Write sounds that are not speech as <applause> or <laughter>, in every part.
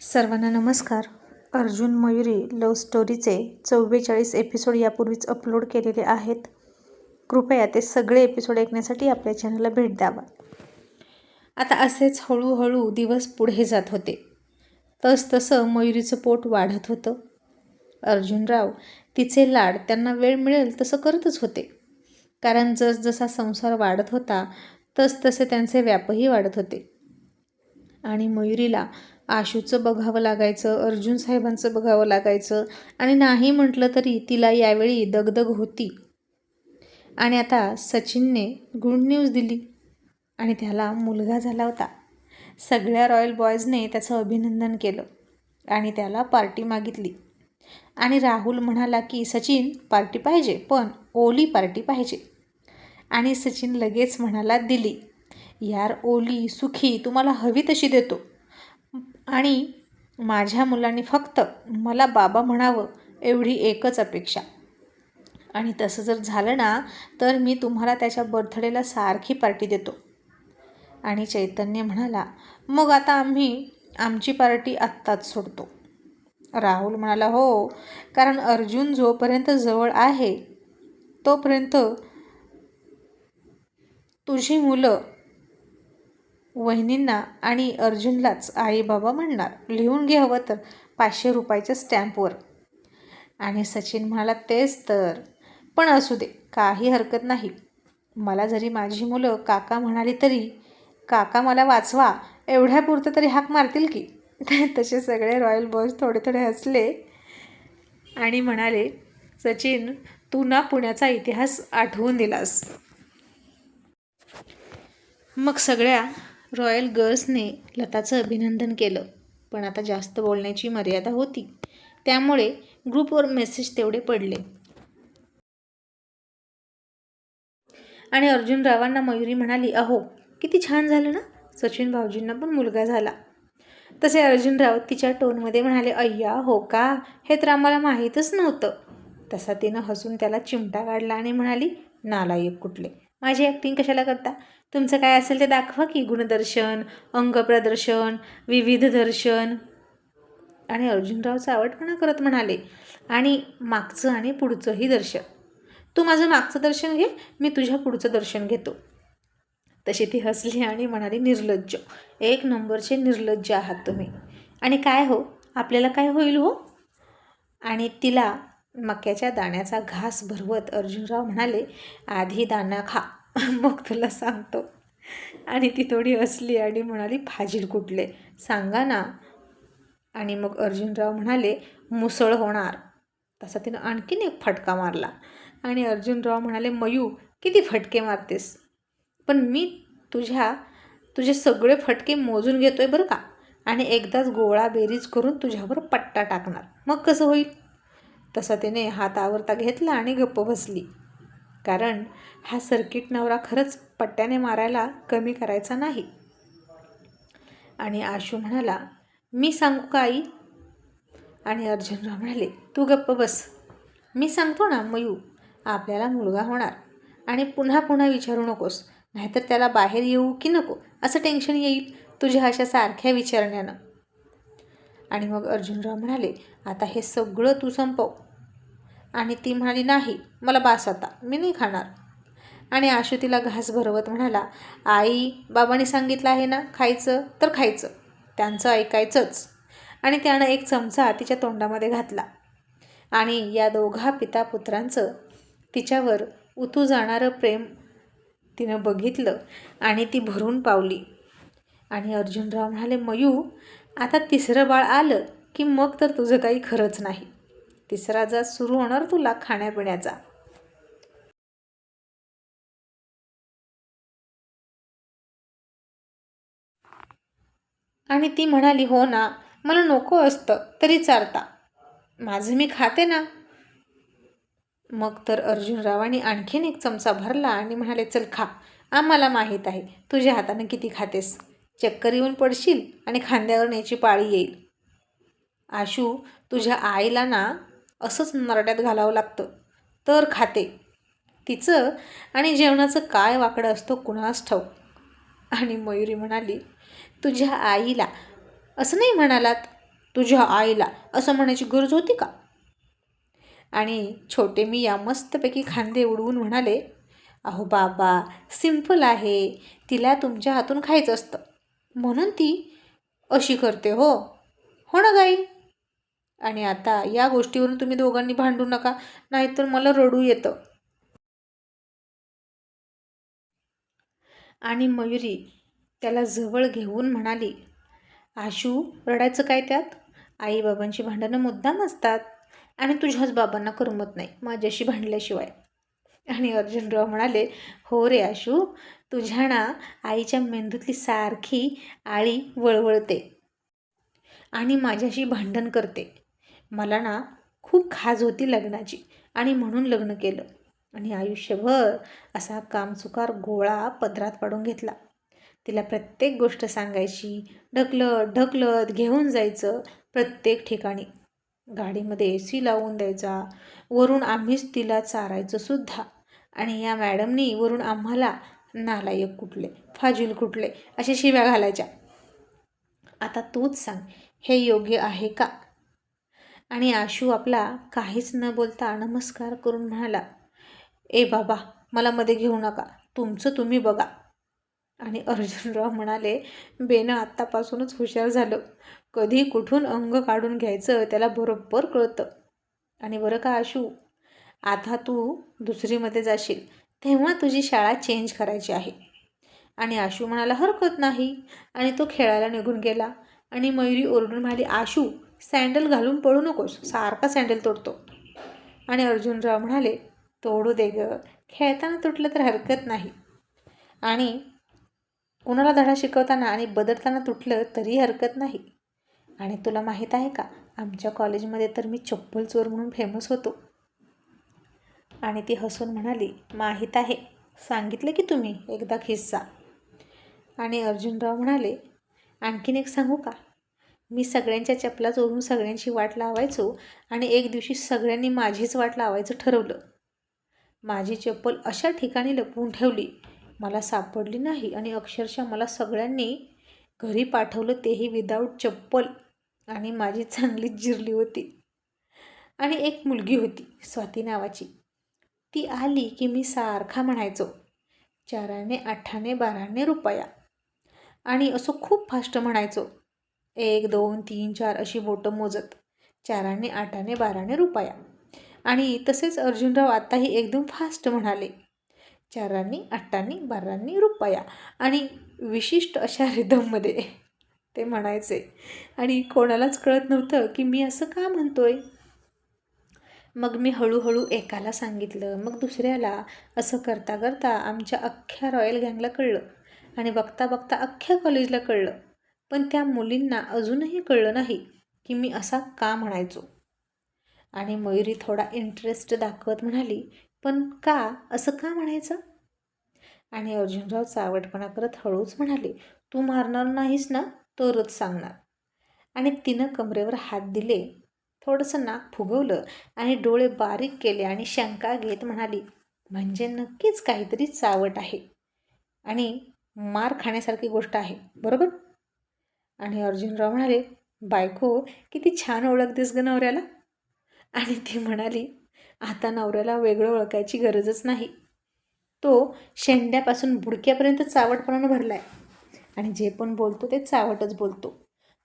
सर्वांना नमस्कार. अर्जुन मयुरी लव्ह स्टोरीचे चव्वेचाळीस एपिसोड यापूर्वीच अपलोड केलेले आहेत. कृपया ते सगळे एपिसोड ऐकण्यासाठी आपल्या चॅनलला भेट द्यावा. आता असेच हळूहळू दिवस पुढे जात होते. तसतसं मयुरीचं पोट वाढत होतं. अर्जुनराव तिचे लाड त्यांना वेळ मिळेल तसं करतच होते. कारण जसजसा संसार वाढत होता तसतसे त्यांचे व्यापही वाढत होते. आणि मयुरीला आशूचं बघावं लागायचं अर्जुन साहेबांचं बघावं लागायचं आणि नाही म्हटलं तरी तिला यावेळी दगदग होती. आणि आता सचिनने गुड न्यूज दिली आणि त्याला मुलगा झाला होता. सगळ्या रॉयल बॉयजने त्याचं अभिनंदन केलं आणि त्याला पार्टी मागितली. आणि राहुल म्हणाला की सचिन पार्टी पाहिजे पण ओली पार्टी पाहिजे. आणि सचिन लगेच म्हणाला दिली. यार ओली सुखी तुम्हाला हवी तशी देतो. आणि माझ्या मुलांनी फक्त मला बाबा म्हणावं एवढी एकच अपेक्षा. आणि तसं जर झालं ना तर मी तुम्हाला त्याच्या बर्थडेला सारखी पार्टी देतो. आणि चैतन्य म्हणाला मग आता आम्ही आमची पार्टी आत्ताच सोडतो. राहुल म्हणाला हो कारण अर्जुन जोपर्यंत जवळ आहे तोपर्यंत तुझी मुलं वहिनींना आणि अर्जुनलाच आई बाबा म्हणणार. लिहून घे हवं तर पाचशे रुपयाच्या स्टॅम्पवर. आणि सचिन म्हणाला तेच तर. पण असू दे काही हरकत नाही. मला जरी माझी मुलं काका म्हणाली तरी काका मला वाचवा एवढ्यापुरतं तरी हाक मारतील की. <laughs> तसे सगळे रॉयल बॉयज थोडे थोडे हसले आणि म्हणाले सचिन तू ना पुण्याचा इतिहास आठवून दिलास. मग सगळ्या रॉयल गर्ल्सने लताचं अभिनंदन केलं पण आता जास्त बोलण्याची मर्यादा होती. त्यामुळे ग्रुपवर मेसेज तेवढे पडले. आणि अर्जुनरावांना मयुरी म्हणाली अहो किती छान झालं ना? सचिन भाऊजींना पण मुलगा झाला. तसे अर्जुनराव तिच्या टोनमध्ये म्हणाले अय्या हो का? हे तर आम्हाला माहीतच नव्हतं. तसा तिनं हसून त्याला चिमटा काढला आणि म्हणाली नालायक कुठले? माझी ॲक्टिंग कशाला करता? तुमचं काय असेल ते दाखवा की गुणदर्शन अंगप्रदर्शन विविध दर्शन. आणि अर्जुनराव आवडपणा करत म्हणाले आणि मागचं आणि पुढचंही दर्शन. तू माझं मागचं दर्शन घे मी तुझ्या पुढचं दर्शन घेतो. तशी ती हसली आणि म्हणाली निर्लज्ज. एक नंबरचे निर्लज्ज आहात तुम्ही. आणि काय हो? आपल्याला काय होईल हो? आणि तिला मक्याच्या दाण्याचा घास भरवत अर्जुनराव म्हणाले आधी दाणा खा. <laughs> मग तुला सांगतो. आणि ती थोडी हसली आणि म्हणाली फाजील कुठले? सांगा ना. आणि मग अर्जुनराव म्हणाले मुसळ होणार. तसा तिनं आणखीन एक फटका मारला. आणि अर्जुनराव म्हणाले मयू किती फटके मारतेस? पण मी तुझ्या तुझे सगळे फटके मोजून घेतोय बरं का? आणि एकदाच गोळा बेरीज करून तुझ्यावर पट्टा टाकणार. मग कसं होईल? तसा तिने हात आवरता घेतला आणि गप्प बसली. कारण हा सर्किट नवरा खरंच पट्ट्याने मारायला कमी करायचा नाही. आणि आशू म्हणाला मी सांगू का आई? आणि अर्जुनराव म्हणाले तू गप्प बस. मी सांगतो ना मयू आपल्याला मुलगा होणार आणि पुन्हा पुन्हा विचारू नकोस. नाहीतर त्याला बाहेर येऊ की नको? असं टेन्शन येईल तुझ्या अशा सारख्या विचारण्यानं. आणि मग अर्जुनराव म्हणाले आता हे सगळं तू संपव. आणि ती म्हणाली नाही मला बास आता मी नाही खाणार. आणि आशू तिला घास भरवत म्हणाला आई बाबांनी सांगितलं आहे ना खायचं तर खायचं त्यांचं ऐकायचंच. आणि त्यानं एक चमचा तिच्या तोंडामध्ये घातला. आणि या दोघा पिता पुत्रांचं तिच्यावर उतू जाणारं प्रेम तिनं बघितलं आणि ती भरून पावली. आणि अर्जुनराव म्हणाले मयू आता तिसरं बाळ आलं की मग तर तुझं काही खरंच नाही. तिसरा जात सुरू होणार तुला खाण्यापिण्याचा. आणि ती म्हणाली हो ना मला नको असतं तरी चालता. माझं मी खाते ना. मग तर अर्जुनरावांनी आणखीन एक चमचा भरला आणि म्हणाले चल खा. आम्हाला माहीत आहे तुझ्या हाताने किती खातेस. चक्कर येऊन पडशील आणि खांद्यावर न्यायची पाळी येईल. आशू तुझ्या आईला ना असंच नरड्यात घालावं लागतं. तर खाते. तिचं आणि जेवणाचं काय वाकडं असतो कुणास ठाऊक. आणि मयुरी म्हणाली तुझ्या आईला. असं नाही म्हणालात. तुझ्या आईला. असं म्हणायची गरज होती का? आणि छोटे मी या मस्तपैकी खांदे उडवून म्हणाले अहो बाबा सिंपल आहे. तिला तुमच्या हातून खायचं असतं. म्हणून ती? अशी करते हो. हो ना गाई. आणि आता या गोष्टीवरून तुम्ही दोघांनी भांडू नका नाहीतर मला रडू येतं. आणि मयुरी त्याला जवळ घेऊन म्हणाली आशू रडायचं काय त्यात? आईबाबांची भांडणं मुद्दाम असतात आणि तुझ्याच बाबांना करमत नाही माझ्याशी भांडल्याशिवाय. आणि अर्जुनराव म्हणाले हो रे आशू तुझ्या ना आईच्या मेंदूतली सारखी आळी वळवळते आणि माझ्याशी भांडण करते. मला ना खूप खाज होती लग्नाची आणि म्हणून लग्न केलं. आणि आयुष्यभर असा कामचुकार गोळा पदरात पाडून घेतला. तिला प्रत्येक गोष्ट सांगायची ढकलत ढकलत घेऊन जायचं प्रत्येक ठिकाणी. गाडीमध्ये ए सी लावून द्यायचा वरून आम्हीच तिला चारायचं सुद्धा. आणि या मॅडमनी वरून आम्हाला नालायक कुठले फाजील कुठले अशा शिव्या घालायच्या. आता तूच सांग हे योग्य आहे का? आणि आशू आपला काहीच न बोलता नमस्कार करून म्हणाला ए बाबा मला मध्ये घेऊ नका तुमचं तुम्ही बघा. आणि अर्जुनराव म्हणाले बेनं आत्तापासूनच हुशार झालं. कधी कुठून अंग काढून घ्यायचं त्याला बरोबर कळतं. आणि बरं का आशू? आता तू दुसरीमध्ये जाशील तेव्हा तुझी शाळा चेंज करायची आहे. आणि आशू म्हणाला हरकत नाही. आणि तो खेळायला निघून गेला. आणि मयुरी ओरडून म्हणाली आशू सँडल घालून पळू नकोस. सारखा सँडल तोडतो. आणि अर्जुनराव म्हणाले तोडू दे ग. खेळताना तुटलं तर हरकत नाही. आणि कुणाला धडा शिकवताना आणि बदलताना तुटलं तरी हरकत नाही. आणि तुला माहीत आहे का? आमच्या कॉलेजमध्ये तर मी चप्पल चोर म्हणून फेमस होतो. आणि ती हसून म्हणाली माहीत आहे. सांगितलं की तुम्ही. एकदा खिस्सा. आणि अर्जुनराव म्हणाले आणखीन एक सांगू का? मी सगळ्यांच्या चपला चोरून सगळ्यांची वाट लावायचो आणि एक दिवशी सगळ्यांनी माझीच वाट लावायचं ठरवलं. माझी चप्पल अशा ठिकाणी लपवून ठेवली. मला सापडली नाही आणि अक्षरशः मला सगळ्यांनी घरी पाठवलं तेही विदाऊट चप्पल आणि माझी चांगलीच जिरली होती. आणि एक मुलगी होती स्वाती नावाची. ती आली की मी सारखा म्हणायचो चाराने आठाने बाराने रुपया. आणि असं खूप फास्ट म्हणायचो एक दोन तीन चार अशी बोटं मोजत. चाराने आठाने बाराने रुपया. आणि तसेच अर्जुनराव आत्ताही एकदम फास्ट म्हणाले. चारांनी आठांनी बारांनी रुपया. आणि विशिष्ट अशा रिदममध्ये ते म्हणायचे. आणि कोणालाच कळत नव्हतं की मी असं का म्हणतोय? मग मी हळूहळू एकाला सांगितलं मग दुसऱ्याला. असं करता करता आमच्या अख्ख्या रॉयल गँगला कळलं. आणि बघता बघता अख्ख्या कॉलेजला कळलं. पण त्या मुलींना अजूनही कळलं नाही की मी असा का म्हणायचो. आणि मयुरी थोडा इंटरेस्ट दाखवत म्हणाली पण का? असं का म्हणायचं? आणि अर्जुनराव चावटपणा करत हळूच म्हणाले तू मारणार नाहीस ना तरच सांगणार. आणि तिनं कमरेवर हात दिले थोडंसं नाक फुगवलं आणि डोळे बारीक केले आणि शंका घेत म्हणाली म्हणजे नक्कीच काहीतरी चावट आहे. आणि मार खाण्यासारखी गोष्ट आहे बरोबर? आणि अर्जुनराव म्हणाले बायको किती छान ओळखतेस ग नवऱ्याला. आणि ती म्हणाली आता नवऱ्याला वेगळं ओळखायची गरजच नाही. तो शेंड्यापासून बुडक्यापर्यंत चावटपणानं भरला आहे आणि जे पण बोलतो ते चावटच बोलतो.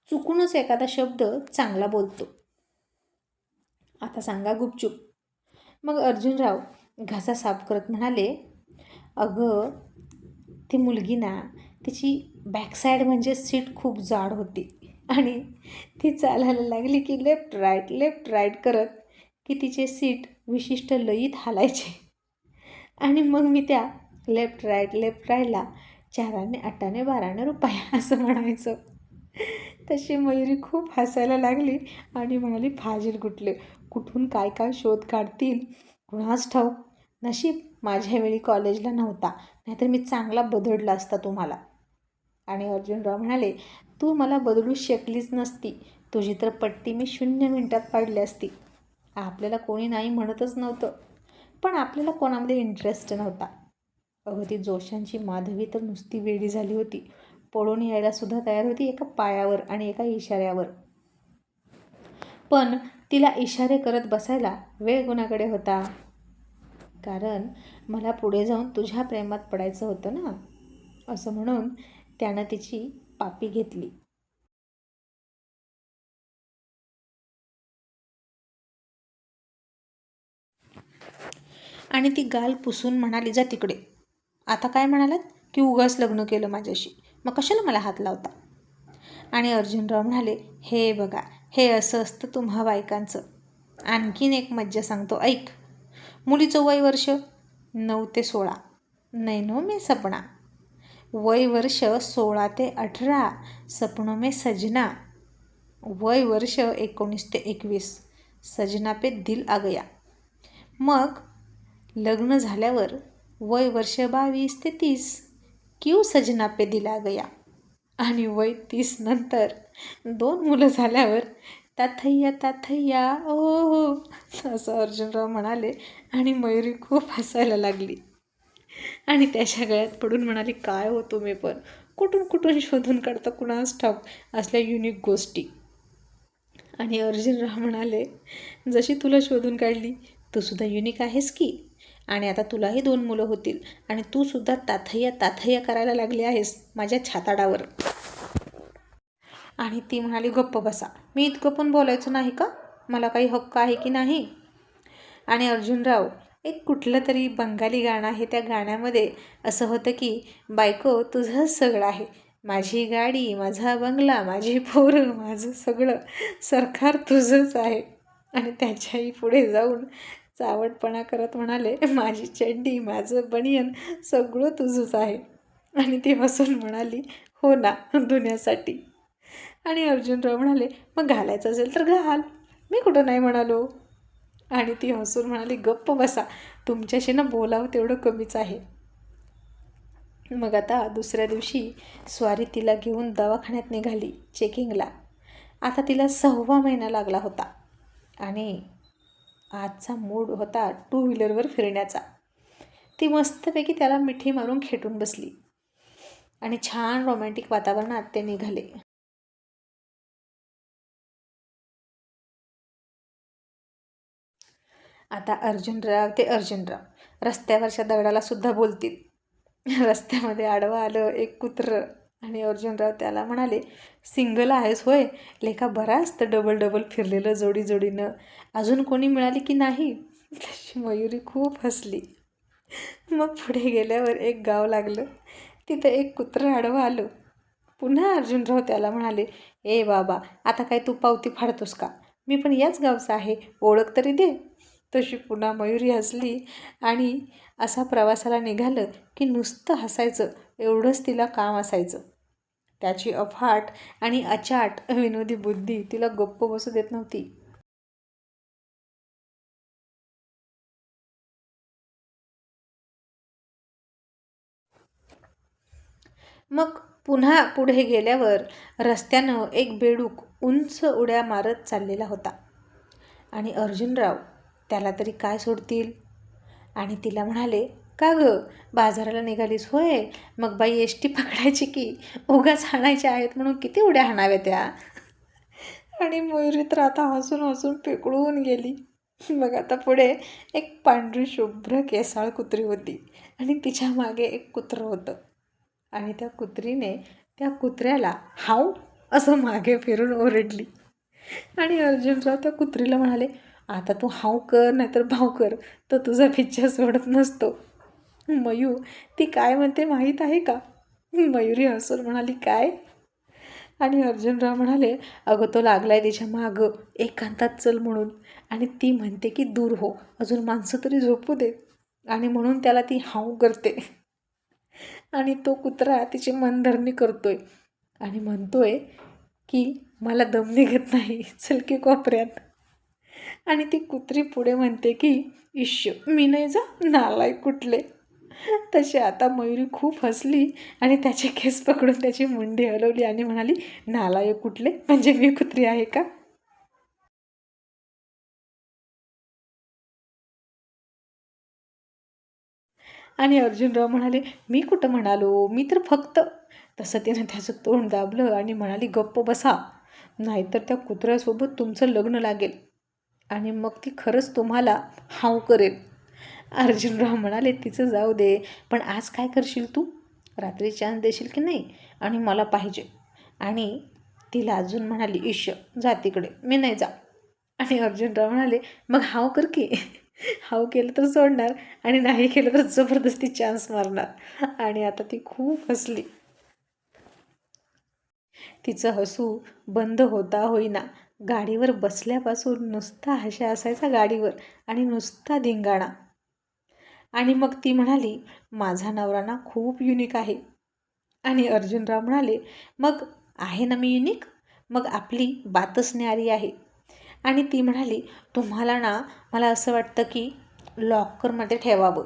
चुकूनच एखादा शब्द चांगला बोलतो. आता सांगा गुपचूप. मग अर्जुनराव घासा साफ करत म्हणाले अगं ती मुलगी ना तिची बॅकसाईड म्हणजे सीट खूप जाड होती. आणि ती चालायला लागली की लेफ्ट राईट लेफ्ट राईट करत की तिचे सीट विशिष्ट लयीत हालायचे. आणि मग मी त्या लेफ्ट राईट लेफ्ट राईटला चाराने आठाने बाराने रुपया <laughs> असं म्हणायचं. तशी मयुरी खूप हसायला लागली आणि म्हणाली फाजील कुठले कुठून काय काय शोध काढतील? कुणास ठाऊक? नशीब माझ्या वेळी कॉलेजला नव्हता. नाहीतर मी चांगला बदडला असता तुम्हाला. आणि अर्जुनराव म्हणाले तू मला बदलू शकलीच नसती. तुझी तर पट्टी मी शून्य मिनिटात पाडली असती. आपल्याला कोणी नाही म्हणतच नव्हतं. पण आपल्याला कोणामध्ये इंटरेस्ट नव्हता. अगं ती जोशांची माधवी तर नुसती वेडी झाली होती. पळून यायलासुद्धा तयार होती एका पायावर आणि एका इशाऱ्यावर. पण तिला इशारे करत बसायला वेळ कोणाकडे होता? कारण मला पुढे जाऊन तुझ्या प्रेमात पडायचं होतं ना? असं म्हणून त्यानं तिची पापी घेतली. आणि ती गाल पुसून म्हणाली जा तिकडे. आता काय म्हणालात? की उगाच लग्न केलं माझ्याशी. मग कशाला मला हात लावता? आणि अर्जुनराव म्हणाले हे बघा हे असं असतं तुम्हा बायकांचं. आणखीन एक मज्जा सांगतो ऐक. मुलीचं वय वर्ष नऊ ते सोळा. नैनो मे सपना. वय वर्ष सोळा ते अठरा सपनो मे सजना. वय वर्ष एकोणीस ते एकवीस सजना पे दिल आ गया मग लग्न झाल्यावर वय वर्ष बावीस ते तीस क्यू सजना पे दिला गया आणि वय तीस नंतर दोन मुलं झाल्यावर ताथय्या ताथय्या ओ हो असं अर्जुनराव म्हणाले आणि मयुरी खूप हसायला लागली. आणि त्याच्या गळ्यात पडून म्हणाली काय हो तुम्ही पण? कुठून कुठून शोधून काढता कुणास ठाऊक? असल्या युनिक गोष्टी. आणि अर्जुनराव म्हणाले जशी तुला शोधून काढली तू सुद्धा युनिक आहेस की? आणि आता तुलाही दोन मुलं होतील आणि तू सुद्धा ताथय्या ताथय्या करायला लागली आहेस माझ्या छाताडावर. आणि ती म्हणाली गप्प बसा. मी इतकं पण बोलायचं नाही का? मला काही हक्क आहे की नाही? आणि अर्जुनराव एक कुठलं तरी बंगाली गाणं आहे त्या गाण्यामध्ये. असं होतं की बायको तुझं सगळं आहे. माझी गाडी माझा बंगला माझी पोरं माझं सगळं. सरकार तुझंच आहे. आणि त्याच्याही पुढे जाऊन चावटपणा करत म्हणाले माझी चड्डी माझं बनियन सगळं तुझंच आहे. आणि ती हसून म्हणाली हो ना धुण्यासाठी आणि अर्जुनराव म्हणाले मग घालायचं असेल तर घाल. मी कुठं नाही म्हणालो. आणि ती हसून म्हणाली गप्प बसा तुमच्याशी ना बोलावं तेवढं कमीच आहे. मग आता दुसऱ्या दिवशी स्वारी तिला घेऊन दवाखान्यात निघाली चेकिंगला आता तिला सहावा महिना लागला होता आणि आजचा मूड होता टू व्हीलरवर फिरण्याचा. ती मस्तपैकी त्याला मिठी मारून खेटून बसली आणि छान रोमॅन्टिक वातावरणात ते निघाले. आता अर्जुनराव ते अर्जुनराव. रस्त्यावरच्या दगडाला सुद्धा बोलतील. रस्त्यामध्ये आडवं आलं एक कुत्रं. आणि अर्जुनराव त्याला म्हणाले सिंगल आहेस होय. लेखा बराच तर डबल डबल फिरलेलं जोडी जोडीनं. अजून कोणी मिळाली की नाही? तशी मयुरी खूप हसली. मग पुढे गेल्यावर एक गाव लागलं. तिथं एक कुत्रं आडवं आलं. पुन्हा अर्जुनराव त्याला म्हणाले ए बाबा आता काय तू पावती फाडतोस का? मी पण याच गावचा आहे. ओळख तरी दे. तशी पुन्हा मयुरी हसली आणि असा प्रवासाला निघालं की नुसतं हसायचं एवढंच तिला काम असायचं. त्याची अफाट आणि अचाट विनोदी बुद्धी तिला गप्प बसू देत नव्हती. मग पुन्हा पुढे गेल्यावर रस्त्यानं एक बेडूक उंच उड्या मारत चाललेला होता. आणि अर्जुनराव त्याला तरी काय सोडतील? आणि तिला म्हणाले का गं? बाजाराला निघालीस होय? मग बाई एस टी पकडायची की? उगाच हाणायच्या आहेत म्हणून किती उड्या हाणाव्या त्या? आणि मयुरी तर आता हसून हसून पिकळून गेली. मग आता पुढे एक पांढरी शुभ्र केसाळ कुत्री होती आणि तिच्यामागे एक कुत्रं होतं. आणि त्या कुत्रीने त्या कुत्र्याला हाव असं मागे फिरून ओरडली. आणि अर्जुनराव त्या कुत्रीला म्हणाले आता तू हाव कर नाहीतर भाव कर तर तुझा पिच्छा सोडत नसतो. मयू ती काय म्हणते माहीत आहे का? मयुरी हसून म्हणाली काय? आणि अर्जुनराव म्हणाले अगं तो लागलाय तिच्या मागं एकांतात चल म्हणून. आणि ती म्हणते की दूर हो अजून माणसं तरी झोपू दे. आणि म्हणून त्याला ती हाव करते. आणि तो कुत्रा तिची मनधरणी करतोय. आणि म्हणतोय की मला दम निघत नाही चल की कोपऱ्यात. आणि ती कुत्री पुढे म्हणते की इश्य मी नाही जा नालाय कुठले. तशी आता मयुरी खूप हसली आणि त्याचे केस पकडून त्याची मुंडी हलवली आणि म्हणाली नालाय कुठले? म्हणजे मी कुत्री आहे का? आणि अर्जुनराव म्हणाले मी कुठं म्हणालो? मी तर फक्त तसं तिनं त्याचं तोंड दाबलं आणि म्हणाली गप्प बसा. नाहीतर त्या कुत्र्यासोबत तुमचं लग्न लागेल. आणि मग ती खरंच तुम्हाला हाव करेल. अर्जुनराव म्हणाले तिचं जाऊ दे पण आज काय करशील तू? रात्री चान्स देशील की नाही? आणि मला पाहिजे. आणि तिला अजून म्हणाली ईश जा तिकडे मी नाही जा आणि अर्जुनराव म्हणाले मग हाव कर की. हाव केलं तर सोडणार आणि नाही केलं तर जबरदस्ती चान्स मारणार. आणि आता ती खूप हसली. तिचं हसू बंद होता होईना. गाडीवर बसल्यापासून नुसता हशा असायचा गाडीवर आणि नुसता धिंगाणा. आणि मग ती म्हणाली माझा नवरा ना खूप युनिक आहे. आणि अर्जुनराव म्हणाले मग आहे ना मी युनिक मग आपली बातच न्यारी आहे. आणि ती म्हणाली तुम्हाला ना मला असं वाटतं की लॉकरमध्ये ठेवावं.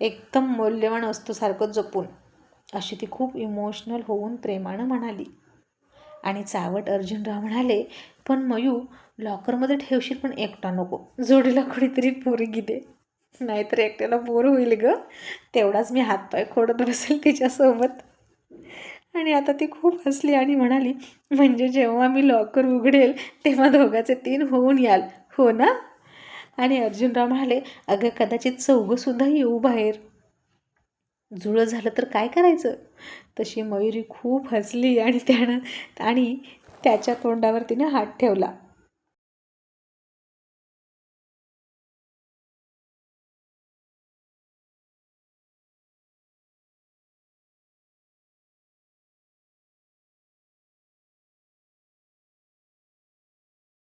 एकदम मौल्यवान वस्तूसारखं जपून. अशी ती खूप इमोशनल होऊन प्रेमानं म्हणाली. आणि चावट अर्जुनराव म्हणाले पण मयू लॉकरमध्ये ठेवशील पण एकटा नको. जोडीला कुणीतरी पोरगी दे. नाहीतर एकट्याला बोर होईल ग. तेवढाच मी हातपाय खोडत बसेल तिच्यासोबत. आणि आता ती खूप हसली आणि म्हणाली म्हणजे जेव्हा मी लॉकर उघडेल तेव्हा दोघाचे तीन होऊन याल. हो ना? आणि अर्जुनराव म्हणाले अगं कदाचित चौघंसुद्धा येऊ बाहेर. जुळं झालं तर काय करायचं? तशी मयुरी खूप हसली आणि त्यानं आणि त्याच्या तोंडावर तिने हात ठेवला.